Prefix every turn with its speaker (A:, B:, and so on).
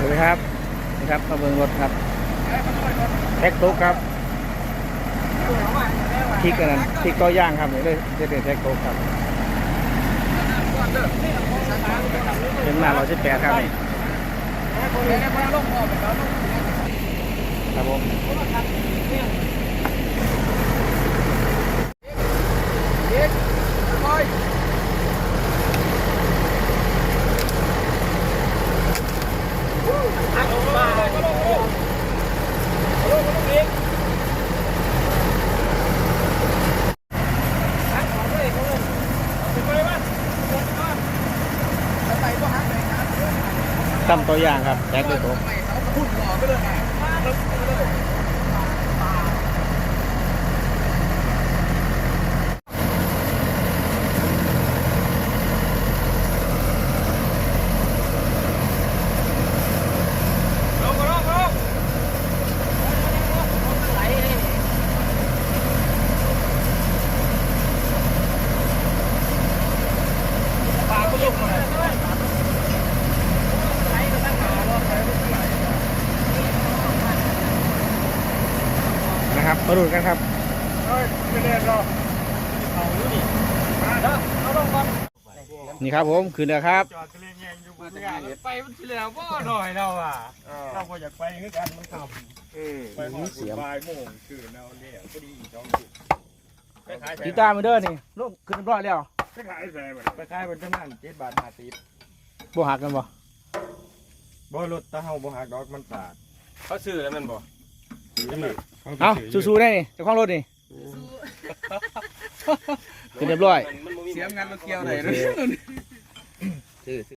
A: สวัสดีครับนี่ครับมาเบิ่งรถครับแท็กตุ๊กครับพริกอันนั้นพริกก็ย่างครับนี่เลยจะเป็นแท็กตุ๊กครับเป็นหน้าเราจะแปดครับนี่ครับผม ตั้มตัวอย่างครับแท็กตุ๊ก นะครับมาดูกันครับนี่ครับผมคืนเดียวครับ
B: จอดเรียงแยงอยู่บนงานไปมันทีแล้วบ่หน่อยเราอะเราก็อยากไปคือกันมันทำไปหอดบ่ายโมงคือเราเนี่ยพอดีสองจุดไปขาย
A: กีตาร์มาเด้อนี่ลูกขึ้นเรียบร้อยแล้ว
B: ไปขายแซ่บไปขายบนจังนั้นเจ็ดบาทห้าสิบ
A: บ่หักกันบ่
B: บ่รถตะเฮาบ่หักดอกมันปาด
C: เขาซื้อแล้วมันบ่
A: เอ้าสู้ๆได้นี่เจ้าของรถนี่ขึ้นเรียบร้อย
C: มันบ่มี
B: เสียงงานมาเกี่ยวไหน
A: โอเค
C: ซื้อ